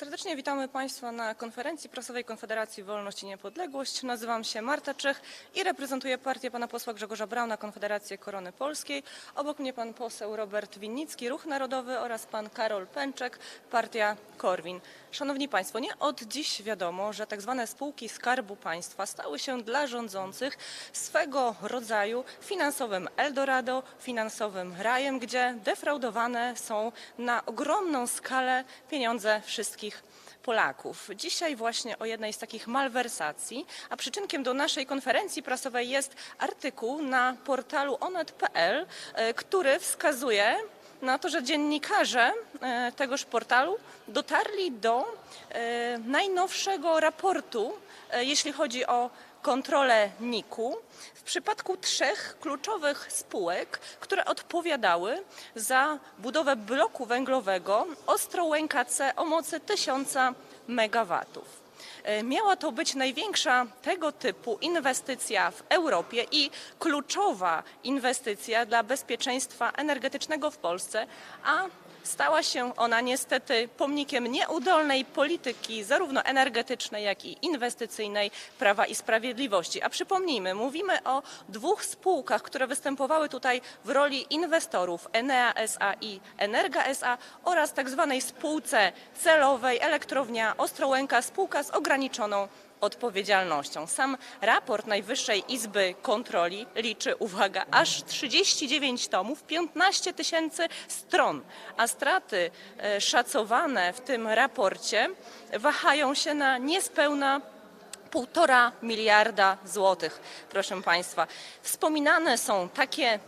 Serdecznie witamy Państwa na konferencji prasowej Konfederacji Wolność i Niepodległość. Nazywam się Marta Czech i reprezentuję partię pana posła Grzegorza Brauna, Konfederację Korony Polskiej. Obok mnie pan poseł Robert Winnicki, Ruch Narodowy oraz pan Karol Pęczek, partia Korwin. Szanowni Państwo, nie od dziś wiadomo, że tak zwane spółki Skarbu Państwa stały się dla rządzących swego rodzaju finansowym Eldorado, finansowym rajem, gdzie defraudowane są na ogromną skalę pieniądze wszystkich Polaków. Dzisiaj właśnie o jednej z takich malwersacji, a przyczynkiem do naszej konferencji prasowej jest artykuł na portalu onet.pl, e, który wskazuje na to, że dziennikarze e, tegoż portalu dotarli do e, najnowszego raportu, jeśli chodzi o kontrolę NIK-u w przypadku trzech kluczowych spółek, które odpowiadały za budowę bloku węglowego Ostrołęka C o mocy 1000 megawatów. E, Miała to być największa tego typu inwestycja w Europie i kluczowa inwestycja dla bezpieczeństwa energetycznego w Polsce, a stała się ona niestety pomnikiem nieudolnej polityki zarówno energetycznej, jak i inwestycyjnej Prawa i Sprawiedliwości. A przypomnijmy, mówimy o dwóch spółkach, które występowały tutaj w roli inwestorów Enea SA i Energa SA oraz tak zwanej spółce celowej Elektrownia Ostrołęka, spółka z ograniczoną odpowiedzialnością. Sam raport Najwyższej Izby Kontroli liczy, uwaga, aż 39 tomów, 15 tysięcy stron, a straty e, szacowane w tym raporcie wahają się na niespełna półtora miliarda złotych, proszę Państwa. Wspominane są takie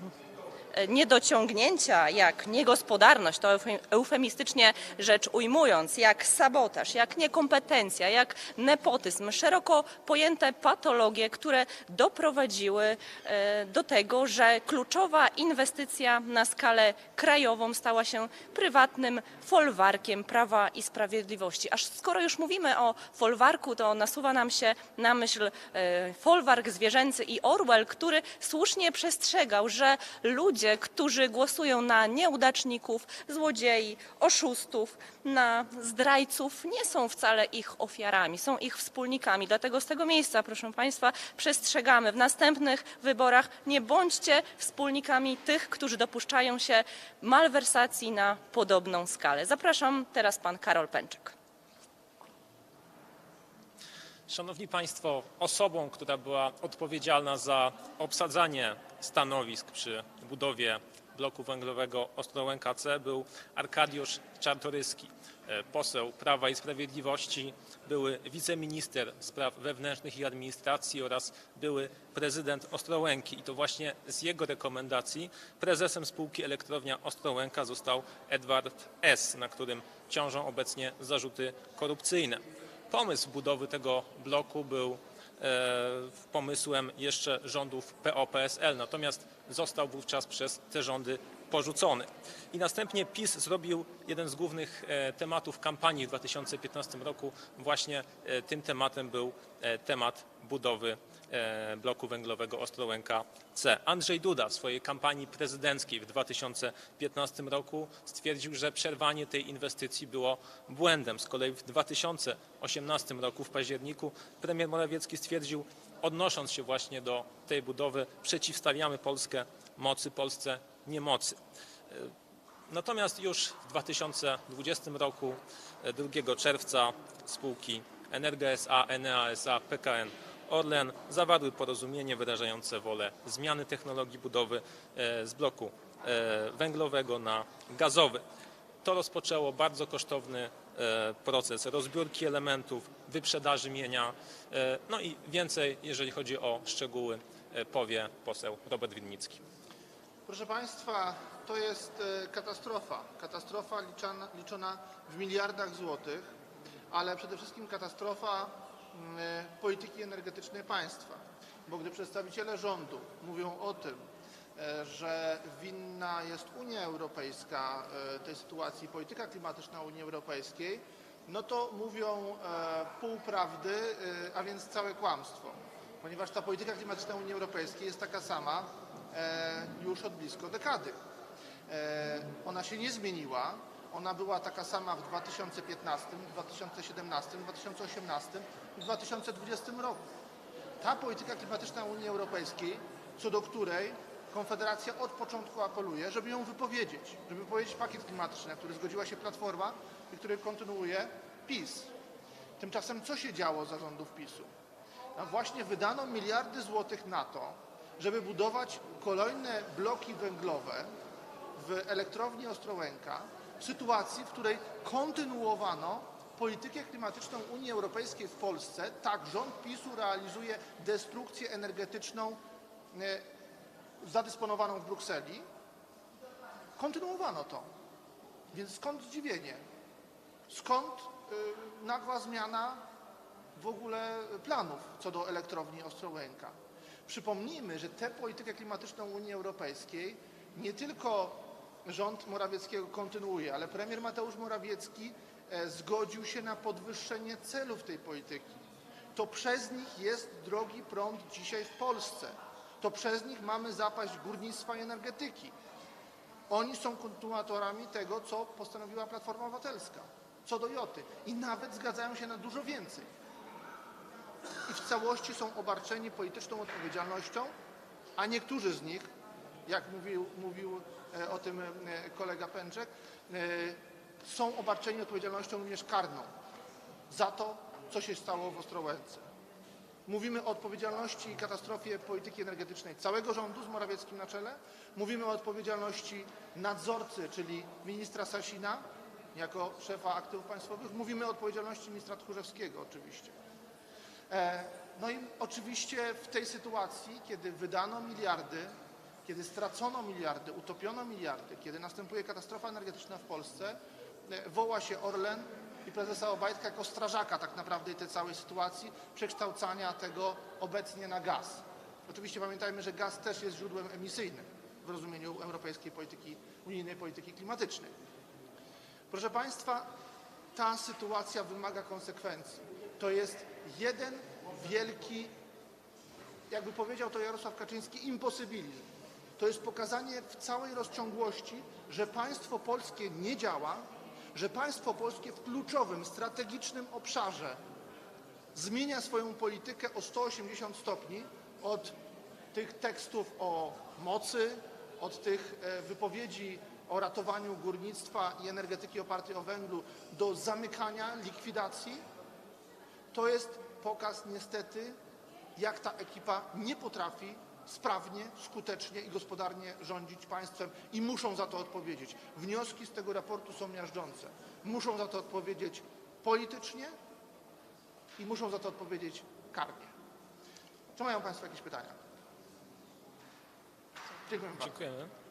niedociągnięcia, jak niegospodarność, to eufem- eufemistycznie rzecz ujmując, jak sabotaż, jak niekompetencja, jak nepotyzm, szeroko pojęte patologie, które doprowadziły e, do tego, że kluczowa inwestycja na skalę krajową stała się prywatnym folwarkiem Prawa i Sprawiedliwości. Aż skoro już mówimy o folwarku, to nasuwa nam się na myśl e, folwark zwierzęcy i Orwell, który słusznie przestrzegał, że ludzie, którzy głosują na nieudaczników, złodziei, oszustów, na zdrajców, nie są wcale ich ofiarami, są ich wspólnikami. Dlatego z tego miejsca, proszę Państwa, przestrzegamy w następnych wyborach, nie bądźcie wspólnikami tych, którzy dopuszczają się malwersacji na podobną skalę. Zapraszam teraz pan Karol Pęczek. Szanowni Państwo, osobą, która była odpowiedzialna za obsadzanie stanowisk przy budowie bloku węglowego Ostrołęka C był Arkadiusz Czartoryski, e, poseł Prawa i Sprawiedliwości, były wiceminister spraw wewnętrznych i administracji oraz były prezydent Ostrołęki. I to właśnie z jego rekomendacji prezesem spółki Elektrownia Ostrołęka został Edward S., na którym ciążą obecnie zarzuty korupcyjne. Pomysł budowy tego bloku był pomysłem jeszcze rządów PO-PSL, natomiast został wówczas przez te rządy porzucony. I następnie PiS zrobił jeden z głównych e, tematów kampanii w 2015 roku. Właśnie e, tym tematem był e, temat budowy e, bloku węglowego Ostrołęka C. Andrzej Duda w swojej kampanii prezydenckiej w 2015 roku stwierdził, że przerwanie tej inwestycji było błędem. Z kolei w 2018 roku w październiku premier Morawiecki stwierdził, odnosząc się właśnie do tej budowy, przeciwstawiamy Polskę mocy Polsce niemocy. Natomiast już w 2020 roku, e, 2 czerwca, spółki Energa SA, Enea SA, PKN Orlen zawarły porozumienie wyrażające wolę zmiany technologii budowy e, z bloku e, węglowego na gazowy. To rozpoczęło bardzo kosztowny e, proces rozbiórki elementów, wyprzedaży mienia. No i więcej, jeżeli chodzi o szczegóły, powie poseł Robert Winnicki. Proszę Państwa, to jest katastrofa. Katastrofa liczana, liczona w miliardach złotych, ale przede wszystkim katastrofa polityki energetycznej państwa. Bo gdy przedstawiciele rządu mówią o tym, e, że winna jest Unia Europejska e, tej sytuacji, polityka klimatyczna Unii Europejskiej, no to mówią e, pół prawdy, e, a więc całe kłamstwo. Ponieważ ta polityka klimatyczna Unii Europejskiej jest taka sama e, już od blisko dekady. E, Ona się nie zmieniła, Ona była taka sama w 2015, 2017, 2018 i 2020 roku. Ta polityka klimatyczna Unii Europejskiej, co do której Konfederacja od początku apeluje, żeby ją wypowiedzieć, żeby wypowiedzieć pakiet klimatyczny, na który zgodziła się Platforma i który kontynuuje PiS. Tymczasem co się działo za rządów PiSu? No właśnie wydano miliardy złotych na to, żeby budować kolejne bloki węglowe w elektrowni Ostrołęka sytuacji, w której kontynuowano politykę klimatyczną Unii Europejskiej w Polsce. Tak, rząd PiSu realizuje destrukcję energetyczną e, zadysponowaną w Brukseli. Kontynuowano to. Więc skąd zdziwienie? Skąd y, nagła zmiana w ogóle planów co do elektrowni Ostrołęka? Przypomnijmy, że tę politykę klimatyczną Unii Europejskiej nie tylko rząd Morawieckiego kontynuuje, ale premier Mateusz Morawiecki e, zgodził się na podwyższenie celów tej polityki. To przez nich jest drogi prąd dzisiaj w Polsce. To przez nich mamy zapaść górnictwa i energetyki. Oni są kontynuatorami tego, co postanowiła Platforma Obywatelska, co do Joty. I nawet zgadzają się na dużo więcej. I w całości są obarczeni polityczną odpowiedzialnością, a niektórzy z nich, jak mówił, mówił e, o tym e, kolega Pęczek, e, są obarczeni odpowiedzialnością również karną za to, co się stało w Ostrołęce. Mówimy o odpowiedzialności i katastrofie polityki energetycznej całego rządu z Morawieckim na czele. Mówimy o odpowiedzialności nadzorcy, czyli ministra Sasina jako szefa aktywów państwowych. Mówimy o odpowiedzialności ministra Tchórzewskiego oczywiście. No i oczywiście w tej sytuacji, kiedy wydano miliardy, kiedy stracono miliardy, utopiono miliardy, kiedy następuje katastrofa energetyczna w Polsce, e, woła się Orlen i prezesa Obajtka jako strażaka tak naprawdę tej całej sytuacji, przekształcania tego obecnie na gaz. Oczywiście pamiętajmy, że gaz też jest źródłem emisyjnym w rozumieniu europejskiej polityki, unijnej polityki klimatycznej. Proszę Państwa, ta sytuacja wymaga konsekwencji. To jest jeden wielki, jakby powiedział to Jarosław Kaczyński, imposybilizm. To jest pokazanie w całej rozciągłości, że państwo polskie nie działa, że państwo polskie w kluczowym, strategicznym obszarze zmienia swoją politykę o 180 stopni od tych tekstów o mocy, od tych e, wypowiedzi o ratowaniu górnictwa i energetyki opartej o węglu do zamykania, likwidacji. To jest pokaz niestety, jak ta ekipa nie potrafi sprawnie, skutecznie i gospodarnie rządzić państwem i muszą za to odpowiedzieć. Wnioski z tego raportu są miażdżące. Muszą za to odpowiedzieć politycznie i muszą za to odpowiedzieć karnie. Czy mają Państwo jakieś pytania? Dziękuję bardzo. Dziękujemy.